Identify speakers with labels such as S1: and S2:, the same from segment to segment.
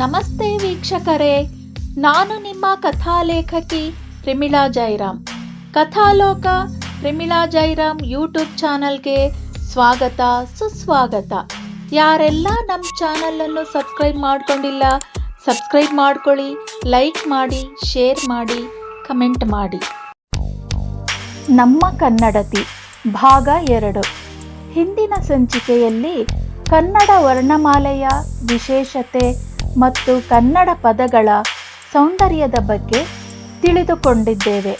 S1: ನಮಸ್ತೆ ವೀಕ್ಷಕರೇ, ನಾನು ನಿಮ್ಮ ಕಥಾಲೇಖಕಿ ಪ್ರಿಮಿಳಾ ಜೈರಾಮ್. ಕಥಾಲೋಕ ಪ್ರಿಮಿಳಾ ಜೈರಾಮ್ ಯೂಟ್ಯೂಬ್ ಚಾನಲ್ಗೆ ಸ್ವಾಗತ, ಸುಸ್ವಾಗತ. ಯಾರೆಲ್ಲ ನಮ್ಮ ಚಾನಲನ್ನು ಸಬ್ಸ್ಕ್ರೈಬ್ ಮಾಡ್ಕೊಂಡಿಲ್ಲ, ಸಬ್ಸ್ಕ್ರೈಬ್ ಮಾಡ್ಕೊಳ್ಳಿ, ಲೈಕ್ ಮಾಡಿ, ಶೇರ್ ಮಾಡಿ, ಕಮೆಂಟ್ ಮಾಡಿ. ನಮ್ಮ ಕನ್ನಡತಿ ಭಾಗ ಎರಡು. ಹಿಂದಿನ ಸಂಚಿಕೆಯಲ್ಲಿ ಕನ್ನಡ ವರ್ಣಮಾಲೆಯ ವಿಶೇಷತೆ ಮತ್ತು ಕನ್ನಡ ಪದಗಳ ಸೌಂದರ್ಯದ ಬಗ್ಗೆ ತಿಳಿದುಕೊಂಡಿದ್ದೇವೆ.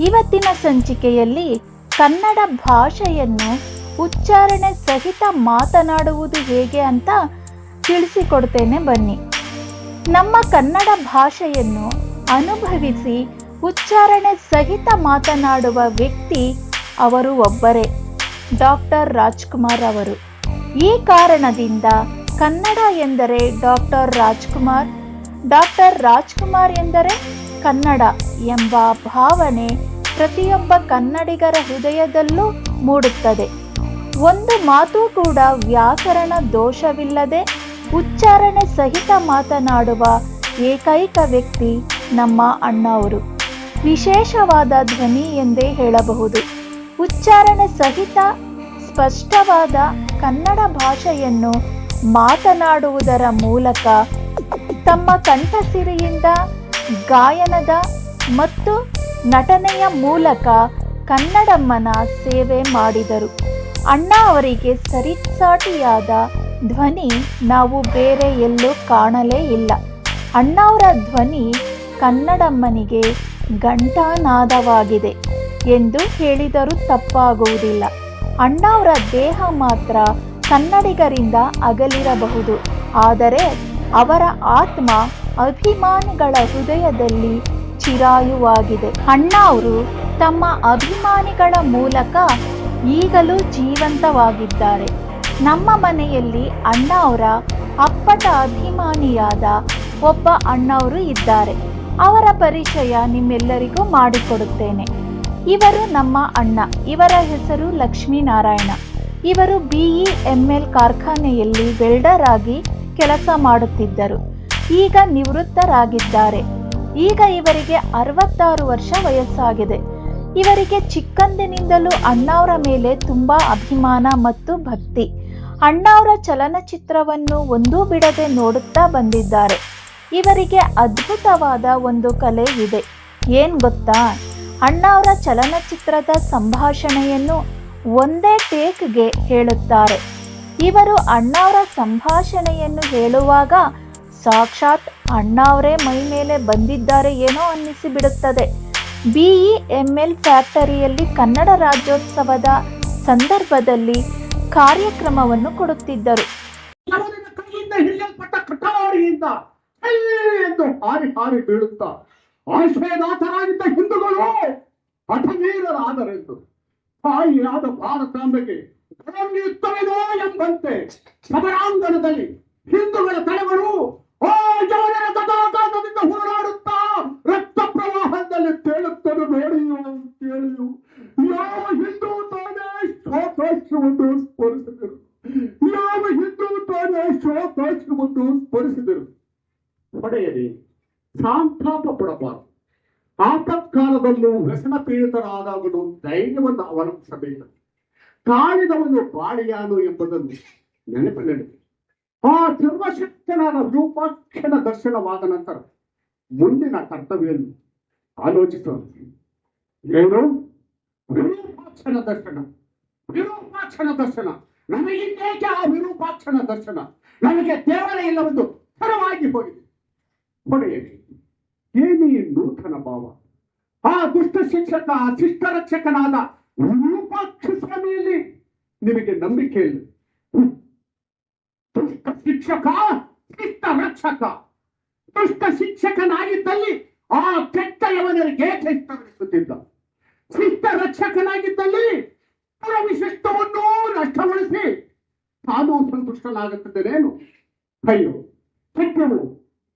S1: ಇವತ್ತಿನ ಸಂಚಿಕೆಯಲ್ಲಿ ಕನ್ನಡ ಭಾಷೆಯನ್ನು ಉಚ್ಚಾರಣೆ ಸಹಿತ ಮಾತನಾಡುವುದು ಹೇಗೆ ಅಂತ ತಿಳಿಸಿಕೊಡ್ತೇನೆ ಬನ್ನಿ. ನಮ್ಮ ಕನ್ನಡ ಭಾಷೆಯನ್ನು ಅನುಭವಿಸಿ ಉಚ್ಚಾರಣೆ ಸಹಿತ ಮಾತನಾಡುವ ವ್ಯಕ್ತಿ ಅವರು ಒಬ್ಬರೇ ಡಾಕ್ಟರ್ ರಾಜ್ಕುಮಾರ್ ಅವರು. ಈ ಕಾರಣದಿಂದ ಕನ್ನಡ ಎಂದರೆ ಡಾಕ್ಟರ್ ರಾಜ್ಕುಮಾರ್. ಡಾಕ್ಟರ್ ರಾಜ್ಕುಮಾರ್ ಎಂದರೆ ಕನ್ನಡ ಎಂಬ ಭಾವನೆ ಪ್ರತಿಯೊಬ್ಬ ಕನ್ನಡಿಗರ ಹೃದಯದಲ್ಲೂ ಮೂಡುತ್ತದೆ. ಒಂದು ಮಾತು ಕೂಡ ವ್ಯಾಕರಣ ದೋಷವಿಲ್ಲದೆ ಉಚ್ಚಾರಣೆ ಸಹಿತ ಮಾತನಾಡುವ ಏಕೈಕ ವ್ಯಕ್ತಿ ನಮ್ಮ ಅಣ್ಣವರು. ವಿಶೇಷವಾದ ಧ್ವನಿ ಎಂದೇ ಹೇಳಬಹುದು. ಉಚ್ಚಾರಣೆ ಸಹಿತ ಸ್ಪಷ್ಟವಾದ ಕನ್ನಡ ಭಾಷೆಯನ್ನು ಮಾತನಾಡುವುದರ ಮೂಲಕ ತಮ್ಮ ಕಂಠಸಿರಿಯಿಂದ ಗಾಯನದ ಮತ್ತು ನಟನೆಯ ಮೂಲಕ ಕನ್ನಡಮ್ಮನ ಸೇವೆ ಮಾಡಿದರು. ಅಣ್ಣ ಅವರಿಗೆ ಸರಿಸಾಟಿಯಾದ ಧ್ವನಿ ನಾವು ಬೇರೆ ಎಲ್ಲೂ ಕಾಣಲೇ ಇಲ್ಲ. ಅಣ್ಣವರ ಧ್ವನಿ ಕನ್ನಡಮ್ಮನಿಗೆ ಗಂಟಾನಾದವಾಗಿದೆ ಎಂದು ಹೇಳಿದರೂ ತಪ್ಪಾಗುವುದಿಲ್ಲ. ಅಣ್ಣವರ ದೇಹ ಮಾತ್ರ ಕನ್ನಡಿಗರಿಂದ ಅಗಲಿರಬಹುದು. ಆದರೆ ಅವರ ಆತ್ಮ ಅಭಿಮಾನಿಗಳ ಹೃದಯದಲ್ಲಿ ಚಿರಾಯುವಾಗಿದೆ. ಅಣ್ಣ ಅವರು ತಮ್ಮ ಅಭಿಮಾನಿಗಳ ಮೂಲಕ ಈಗಲೂ ಜೀವಂತವಾಗಿದ್ದಾರೆ. ನಮ್ಮ ಮನೆಯಲ್ಲಿ ಅಣ್ಣ ಅವರ ಅಪ್ಪಟ ಅಭಿಮಾನಿಯಾದ ಒಬ್ಬ ಅಣ್ಣವರು ಇದ್ದಾರೆ. ಅವರ ಪರಿಚಯ ನಿಮ್ಮೆಲ್ಲರಿಗೂ ಮಾಡಿಕೊಡುತ್ತೇನೆ. ಇವರು ನಮ್ಮ ಅಣ್ಣ. ಇವರ ಹೆಸರು ಲಕ್ಷ್ಮೀನಾರಾಯಣ. ಇವರು ಬಿಇ ಎಂಎಲ್ ಕಾರ್ಖಾನೆಯಲ್ಲಿ ವೆಲ್ಡರ್ ಆಗಿ ಕೆಲಸ ಮಾಡುತ್ತಿದ್ದರು. ಈಗ ನಿವೃತ್ತರಾಗಿದ್ದಾರೆ. ಈಗ ಇವರಿಗೆ ಅರವತ್ತಾರು ವರ್ಷ ವಯಸ್ಸಾಗಿದೆ. ಇವರಿಗೆ ಚಿಕ್ಕಂದಿನಿಂದಲೂ ಅಣ್ಣಾವರ ಮೇಲೆ ತುಂಬಾ ಅಭಿಮಾನ ಮತ್ತು ಭಕ್ತಿ. ಅಣ್ಣಾವರ ಚಲನಚಿತ್ರವನ್ನು ಒಂದೂ ಬಿಡದೆ ನೋಡುತ್ತಾ ಬಂದಿದ್ದಾರೆ. ಇವರಿಗೆ ಅದ್ಭುತವಾದ ಒಂದು ಕಲೆ ಇದೆ. ಏನ್ ಗೊತ್ತಾ? ಅಣ್ಣಾವರ ಚಲನಚಿತ್ರದ ಸಂಭಾಷಣೆಯನ್ನು ಒಂದೇ ಟೇಕ್ಗೆ ಹೇಳುತ್ತಾರೆ. ಇವರು ಅಣ್ಣಾವರ ಸಂಭಾಷಣೆಯನ್ನು ಹೇಳುವಾಗ, ಸಾಕ್ಷಾತ್ ಅಣ್ಣಾವರೇ ಮೈ ಮೇಲೆ ಬಂದಿದ್ದಾರೆ ಏನೋ ಅನ್ನಿಸಿಬಿಡುತ್ತದೆ. ಬಿಇ ಎಂಎಲ್ ಫ್ಯಾಕ್ಟರಿಯಲ್ಲಿ ಕನ್ನಡ ರಾಜ್ಯೋತ್ಸವದ ಸಂದರ್ಭದಲ್ಲಿ ಕಾರ್ಯಕ್ರಮವನ್ನು ಕೊಡುತ್ತಿದ್ದರು.
S2: ಹಾರಿ ಹಿಂದೂಗಳು ತಾಯಿಯಾದ ಭಾರತಾಂಬೆಗೆ ಯುದ್ಧವಿದೋ ಎಂಬಂತೆ ಸಮರಾಂಗಣದಲ್ಲಿ ಹಿಂದೂಗಳ ತಲೆಗಳು ತಥಾಕಾಶದಿಂದ ಹೋರಾಡುತ್ತಾ ರಕ್ತ ಪ್ರವಾಹದಲ್ಲಿ ತೇಲುತ್ತದೆ ನೋಡಿಯೋ ಕೇಳಿಯೋ. ಯಾವ ಹಿಂದೂ ತಾನೇ ಶೋಕಾಶ್ರವನ್ನು ಸ್ಮರಿಸಿದರು ಯಾವ ಹಿಂದೂ ತಾನೇ ಶೋಕಾಶ್ರವನ್ನು ಸ್ಮರಿಸಿದರು ಪಡೆಯಲಿ ಸಾಂತಾಪ ಪಡಬಾರದು. ಆಪತ್ಕಾಲದಲ್ಲೂ ವ್ಯಸನ ಪೀಡಿತರಾದವನು ಧೈರ್ಯವನ್ನು ಅವಲಂಬಿಸಬೇಕು ಕಾಳಿದವನು ಬಾಳಿಯಾನು ಎಂಬುದನ್ನು ನೆನಪಿನಡಿ. ಆ ಸರ್ವಶಕ್ತನಾದ ವಿರೂಪಾಕ್ಷನ ದರ್ಶನವಾದ ನಂತರ ಮುಂದಿನ ಕರ್ತವ್ಯವನ್ನು ಆಲೋಚಿಸೋಣ. ಏನು? ವಿರೂಪಾಕ್ಷನ ದರ್ಶನ. ವಿರೂಪಾಕ್ಷನ ದರ್ಶನ. ನಮಗಿನ್ನೇಕೆ ಆ ವಿರೂಪಾಕ್ಷನ ದರ್ಶನ? ನಮಗೆ ದೇವರ ಇಲ್ಲವೆಂದು ಸ್ಥಿರವಾಗಿ ಹೋಗಿದೆ. ಹೊಡೆಯಲಿ ಏನಿ ನೂತನ ಭಾವ. ಆ ದುಷ್ಟ ಶಿಕ್ಷಕ ಶಿಷ್ಟ ರಕ್ಷಕನಾದ ವಿರೂಪಾಕ್ಷ ನಿಮಗೆ ನಂಬಿಕೆ ಇಲ್ಲ. ದುಷ್ಟ ಶಿಕ್ಷಕ, ಶಿಷ್ಟ ರಕ್ಷಕ. ದುಷ್ಟ ಶಿಕ್ಷಕನಾಗಿದ್ದಲ್ಲಿ ಆ ಕೆಟ್ಟ ಯವನರಿಗೆ ಶಿಷ್ಟಗೊಳಿಸುತ್ತಿದ್ದ ಶಿಷ್ಟ ರಕ್ಷಕನಾಗಿದ್ದಲ್ಲಿ ವಿಶಿಷ್ಟವನ್ನು ನಷ್ಟಗೊಳಿಸಿ ತಾನು ಸಂತುಷ್ಟನಾಗುತ್ತಿದ್ದೇನೇನು? ಅಯ್ಯೋ, ಕೆಟ್ಟವು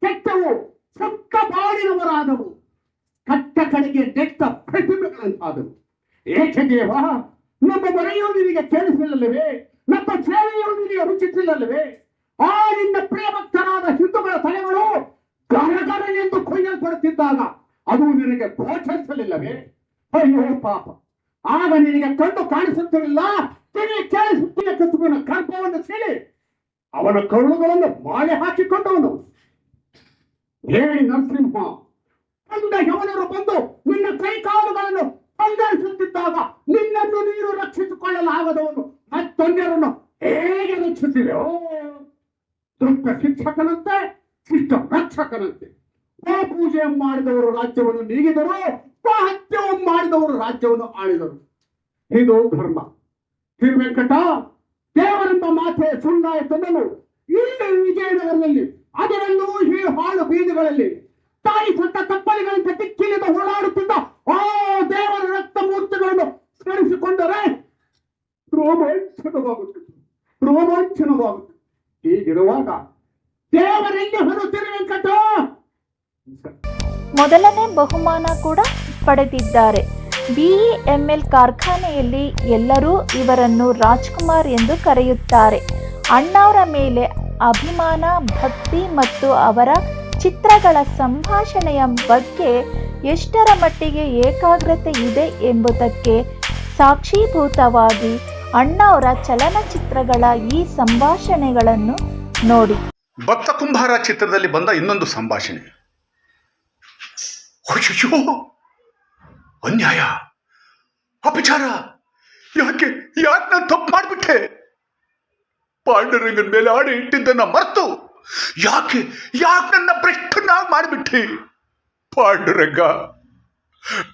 S2: ಕೆಟ್ಟವು. ಸತ್ತ ಬಾಳಿನವರಾದವು ಕಟ್ಟ ಕಡೆಗೆ ನೆಟ್ಟ ಪ್ರತಿಭೆಗಳಂತಾದವು ಏಕೆ ದೇವ, ನಮ್ಮ ಮನೆಯು ನಿನಗೆ ಕೇಳಿಸಿಲ್ಲವೇ ನಮ್ಮ ಸೇವೆಯು ನಿನಗೆ ರುಚಿಸಿಲ್ಲವೇ
S3: ಆ ನಿನ್ನ ಪ್ರಿಯಭಕ್ತರಾದ ಹಿಂದೂಗಳ ತಲೆಗಳು ಎಂದು ಕೊಯ್ಯಲ್ಪಡುತ್ತಿದ್ದಾಗ ಅದು ನಿನಗೆ ಗೋಚರಿಸಲಿಲ್ಲವೇ? ಅಯ್ಯೋ ಪಾಪ. ಆಗ ನಿನಗೆ ಕಂಡು ಕಾಣಿಸುತ್ತಿರಲಿಲ್ಲ. ನಿನಗೆ ಕೇಳಿಸುತ್ತಿಲ್ಲ ಕಸುಬಿನ ಗರ್ಭವನ್ನು ಸೀಳಿ. ಅವನ ಕರುಳುಗಳನ್ನು ಮಾಲೆ ಹಾಕಿಕೊಂಡವನು. ಹೇಳಿ ನರಸಿಂಹ. ಬಂದ ಯವನರು ಬಂದು ನಿನ್ನ ಕೈಕಾಲುಗಳನ್ನು ಪಂಗರಿಸುತ್ತಿದ್ದಾಗ ನಿನ್ನನ್ನು ನೀನು ರಕ್ಷಿಸಿಕೊಳ್ಳಲಾಗದವನು ಮತ್ತೊಂದರನ್ನು ಹೇಗೆ ರಕ್ಷಿಸಿದೆ? ದುಷ್ಟ ಶಿಕ್ಷಕನಂತೆ, ಶಿಷ್ಟ ರಕ್ಷಕನಂತೆ. ಗೋ ಪೂಜೆ ಮಾಡಿದವರು ರಾಜ್ಯವನ್ನು ನೀಗಿದರು ಹತ್ಯವನ್ನು ಮಾಡಿದವರು ರಾಜ್ಯವನ್ನು ಆಳಿದರು. ಇದು ಧರ್ಮ. ತಿರುವೆಂಕಟ, ದೇವರೆಂಬ ಮಾತೆ ಸುಳ್ಳ ತಂದನು ಇಲ್ಲಿ ವಿಜಯನಗರದಲ್ಲಿ ಅದರಲ್ಲೂ ಈ ಹಾಳು ಬೀದಿಗಳಲ್ಲಿ ತಾಯಿ ಸತ್ತ ತಪ್ಪಲಿಗಳಂತೆ ಕಿಕ್ಕಿಳಿದ ಓಡಾಡುತ್ತಿದ್ದ ಆ ದೇವರ ರಕ್ತ ಮೂರ್ತಿಗಳನ್ನು ಸ್ಮರಿಸಿಕೊಂಡರೆ ರೋಮಾಂಚನವಾಗುತ್ತದೆ. ರೋಮಾಂಚನವಾಗುತ್ತದೆ. ಹೀಗಿರುವಾಗ ದೇವರೆಲ್ಲಿ ಹೊರ ತಿರುವೆಂಕಟ
S1: ಮೊದಲನೇ ಬಹುಮಾನ ಕೂಡ ಪಡೆದಿದ್ದಾರೆ. ಬಿಇಎಂಎಲ್ ಕಾರ್ಖಾನೆಯಲ್ಲಿ ಎಲ್ಲರೂ ಇವರನ್ನು ರಾಜ್ಕುಮಾರ್ ಎಂದು ಕರೆಯುತ್ತಾರೆ. ಅಣ್ಣವರ ಮೇಲೆ ಅಭಿಮಾನ, ಭಕ್ತಿ ಮತ್ತು ಅವರ ಚಿತ್ರಗಳ ಸಂಭಾಷಣೆಯ ಬಗ್ಗೆ ಎಷ್ಟರ ಮಟ್ಟಿಗೆ ಏಕಾಗ್ರತೆ ಇದೆ ಎಂಬುದಕ್ಕೆ ಸಾಕ್ಷೀಭೂತವಾಗಿ ಅಣ್ಣವರ ಚಲನಚಿತ್ರಗಳ ಈ ಸಂಭಾಷಣೆಗಳನ್ನು ನೋಡಿ.
S2: ಭಕ್ತ ಕುಂಬಾರ ಚಿತ್ರದಲ್ಲಿ ಬಂದ ಇನ್ನೊಂದು ಸಂಭಾಷಣೆ. ಅನ್ಯಾಯ, ಅಪಚಾರ, ಯಾಕೆ ಯಾಕೆ ನಾನು ತಪ್ಪು ಮಾಡಿಬಿಟ್ಟೆ? ಪಾಂಡುರಂಗನ ಮೇಲೆ ಆಡಿ ಇಟ್ಟಿದ್ದನ್ನ ಮರೆತು ಯಾಕೆ ಯಾಕೆ ನನ್ನ ಭ್ರಷ್ಟನಾಗಿ ಮಾಡಿಬಿಟ್ಟೆ ಪಾಂಡುರಂಗ,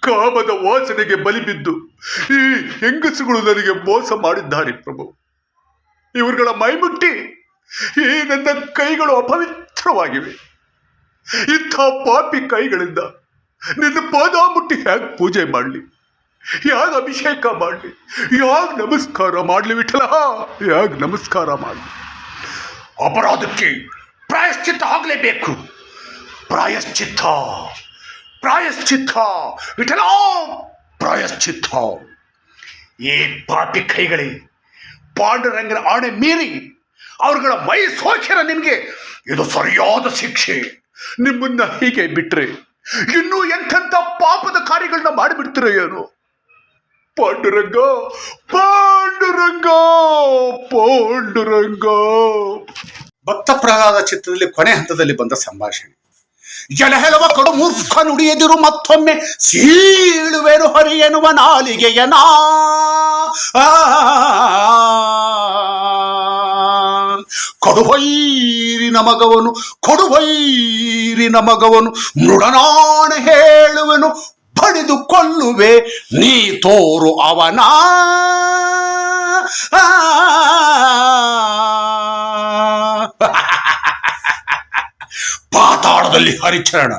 S2: ಕಾಮದ ವಾಸನೆಗೆ ಬಲಿ ಬಿದ್ದು ಈ ಹೆಂಗಸುಗಳು ನನಗೆ ಮೋಸ ಮಾಡಿದ್ದಾರೆ ಪ್ರಭು. ಇವರುಗಳ ಮೈಮುಟ್ಟಿ ಈ ನನ್ನ ಕೈಗಳು ಅಪವಿತ್ರವಾಗಿವೆ. ಇಂಥ ಪಾಪಿ ಕೈಗಳಿಂದ ನಿನ್ನ ಪಾದ ಮುಟ್ಟಿ ಹೇಗೆ ಪೂಜೆ ಮಾಡಲಿ? ಯಾಗ ಅಭಿಷೇಕ ಮಾಡಲಿ. ಯಾಗ ನಮಸ್ಕಾರ ಮಾಡಲಿ ವಿಠಲ. ಯಾಗ ನಮಸ್ಕಾರ ಮಾಡಲಿ. ಅಪರಾಧಕ್ಕೆ ಪ್ರಾಯಶ್ಚಿತ್ತ ಆಗಲೇಬೇಕು. ಪ್ರಾಯಶ್ಚಿತ್ತ. ಪ್ರಾಯಶ್ಚಿತ್ತ. ವಿಠಲ. ಪ್ರಾಯಶ್ಚಿತ್ತ. ಈ ಪಾಪಿ ಕೈಗಳೇ, ಪಾಂಡುರಂಗನ ಆಣೆ ಮೀರಿ ಅವರುಗಳ ಮೈ ಸೋಕಿರ ನಿಮಗೆ ಇದು ಸರಿಯಾದ ಶಿಕ್ಷೆ. ನಿಮ್ಮನ್ನ ಹೀಗೆ ಬಿಟ್ರೆ ಇನ್ನೂ ಎಂಥೆಂಥ ಪಾಪದ ಕಾರ್ಯಗಳನ್ನ ಮಾಡಿಬಿಡ್ತೀರ ಏನು? ಪಾಂಡುರಂಗ ಪಾಂಡುರಂಗ ಪಾಂಡುರಂಗ. ಭಕ್ತ ಪ್ರಹ್ಲಾದ ಚಿತ್ರದಲ್ಲಿ ಕೊನೆ ಹಂತದಲ್ಲಿ ಬಂದ ಸಂಭಾಷಣೆ. ಜಲಹೆಲವ ಕಡು ಮೂರ್ಖ ನುಡಿಯದಿರು ಮತ್ತೊಮ್ಮೆ ಸೀಳುವೆನು ಹರಿ ಎನ್ನುವ ನಾಲಿಗೆಯನ ಕೊಡುವೈರಿನ ಮಗವನು ಕೊಡುವೈರಿನ ಮಗವನು, ಮೃಡನಾಣ ಹೇಳುವೆನು ಬಡಿದು ಕೊಲ್ಲುವೆ ನೀ ತೋರು ಅವನ. ಪಾತಾಳದಲ್ಲಿ ಹರಿಚರಣ.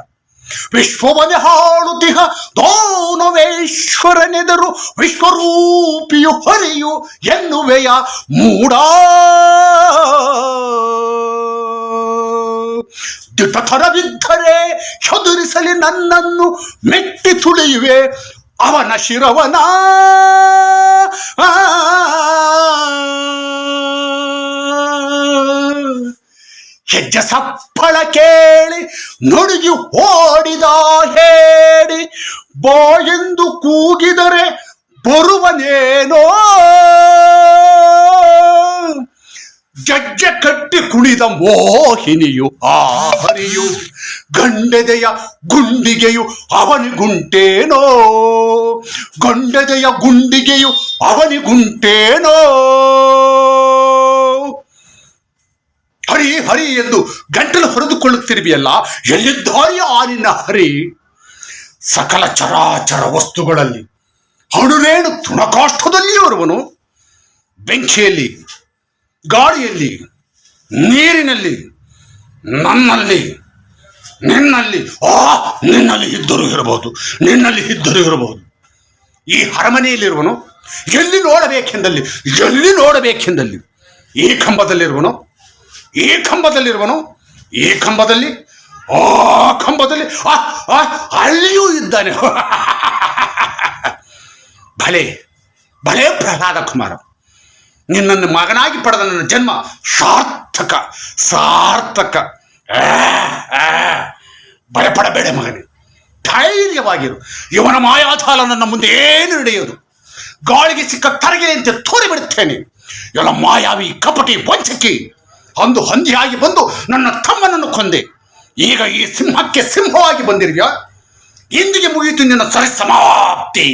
S2: ವಿಶ್ವವನ್ನೇ ಹಾಳುತಿಹ ದೋನವೇಶ್ವರನೆದರು ವಿಶ್ವರೂಪಿಯು ಹರಿಯು ಎನ್ನುವೆಯ ಮೂಡ. ದಿಟ್ಟತರವಿದ್ದರೆ ಚದುರಿಸಲಿ ನನ್ನನ್ನು ಮೆಟ್ಟಿ ತುಳಿಯುವೆ. ಅವನ ಶಿರವನ. ಹೆಜ್ಜೆ ಸಪ್ಪಳ ಕೇಳಿ ನುಡುಗಿ ಓಡಿದ ಹೇಳಿ ಬಾಯೆಂದು ಕೂಗಿದರೆ ಬರುವನೇನೋ? ಜಜ್ಜೆ ಕಟ್ಟಿ ಕುಣಿದ ಮೋಹಿನಿಯು ಆ ಹರಿಯು ಗಂಡೆದೆಯ ಗುಂಡಿಗೆಯು ಅವನಿಗುಂಟೇನೋ? ಗಂಡೆದೆಯ ಗುಂಡಿಗೆಯು ಅವನಿಗುಂಟೇನೋ? ಹರಿ ಹರಿ ಎಂದು ಗಂಟಲು ಹೊರೆದುಕೊಳ್ಳುತ್ತಿರುವೆಯಲ್ಲ ಎಲ್ಲಿದ್ದಾರೆ ಆ ನಿನ್ನ ಹರಿ? ಸಕಲ ಚರಾಚರ ವಸ್ತುಗಳಲ್ಲಿ ಅಣುರೇಣು ತುಣಕಾಷ್ಠದಲ್ಲಿ ಇರುವನು. ಬೆಂಕಿಯಲ್ಲಿ ಗಾಳಿಯಲ್ಲಿ ನೀರಿನಲ್ಲಿ ನನ್ನಲ್ಲಿ ನಿನ್ನಲ್ಲಿ ಆ ನಿನ್ನಲ್ಲಿ ಇದ್ದರೂ ಇರಬಹುದು ನಿನ್ನಲ್ಲಿ ಇದ್ದರೂ ಇರಬಹುದು. ಈ ಅರಮನೆಯಲ್ಲಿರುವನು ಎಲ್ಲಿ ನೋಡಬೇಕೆಂದಲ್ಲಿ ಎಲ್ಲಿ ನೋಡಬೇಕೆಂದಲ್ಲಿ ಈ ಕಂಬದಲ್ಲಿರುವನು ಈ ಕಂಬದಲ್ಲಿರುವನು ಈ ಕಂಬದಲ್ಲಿ ಆ ಕಂಬದಲ್ಲಿ ಆ, ಅಲ್ಲಿಯೂ ಇದ್ದಾನೆ. ಭಲೆ ಭಲೆ ಪ್ರಹ್ಲಾದ ಕುಮಾರ. ನಿನ್ನನ್ನು ಮಗನಾಗಿ ಪಡೆದ ನನ್ನ ಜನ್ಮ ಸಾರ್ಥಕ ಸಾರ್ಥಕ. ಭಯಪಡಬೇಡ ಮಗನೇ. ಧೈರ್ಯವಾಗಿರು. ಇವನ ಮಾಯಾಜಾಲ ನನ್ನ ಮುಂದೆ ಏನು ನಡೆಯೋದು? ಗಾಳಿಗೆ ಸಿಕ್ಕ ತರಗೆಲೆಯಂತೆ ತೋರಿಬಿಡುತ್ತೇನೆ ಎಲ್ಲ ಮಾಯಾವಿ ಕಪಟಿ ವಂಚಕಿ ಅಂದು ಹಂದಿಯಾಗಿ ಬಂದು ನನ್ನ ತಮ್ಮನನ್ನು ಕೊಂದೆ. ಈಗ ಈ ಸಿಂಹಕ್ಕೆ ಸಿಂಹವಾಗಿ ಬಂದಿರುವ್ಯಾ ಇಂದಿಗೆ ಮುಗಿಯಿತು ನಿನ್ನ ಸರಿ ಸಮಾಪ್ತಿ.